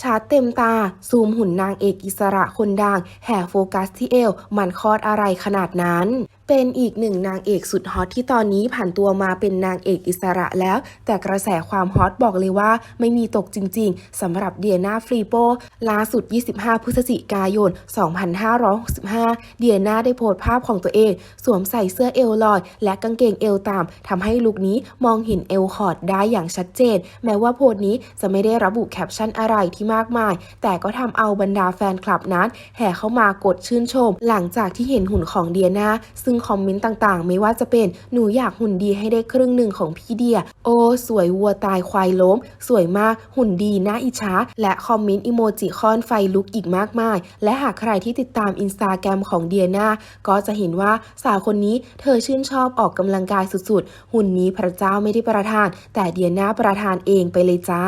ชาร์จเต็มตา ซูมหุ่นนางเอกอิสระคนดัง แห่โฟกัสที่เอว มันคลอดอะไรขนาดนั้น เป็นอีกหนึ่งนางเอกสุดฮอตที่ตอนนี้ผ่านตัวมาเป็นนางเอกอิสระแล้ว แต่กระแสความฮอตบอกเลยว่าไม่มีตกจริงๆสำหรับเดียนาฟรีโปล่าสุด 25 พฤศจิกายน 2565 เดียนาได้โพสต์ภาพของตัวเอง สวมใส่เสื้อเอวลอย และกางเกงเอวต่ำทำให้ลุคนี้มองเห็นเอวคอดได้อย่างชัดเจน แม้ว่าโพสต์นี้จะไม่ได้ระบุแคปชั่นอะไรที่มากมาย แต่ก็ทำเอาบรรดาแฟนคลับนั้น แห่เข้ามากดชื่นชม หลังจากที่เห็นหุ่นของเดียนาซึ่งคอมเมนต์ต่างๆ ไม่ว่าจะเป็นหนูอยากหุ่นดีให้ได้ครึ่งหนึ่งของพี่เดีย โอ้สวยวัวตายควายล้ม สวยมากหุ่นดีน่าอิจฉาและคอมเมนต์อิโมจิคอนไฟลุกอีกมากมาย และหากใครที่ติดตามอินสตาแกรมของเดียนาก็จะเห็นว่าสาวคนนี้เธอชื่นชอบออกกำลังกายสุดๆ หุ่นนี้พระเจ้าไม่ได้ประทาน แต่เดียนาประทานเองไปเลยจ้า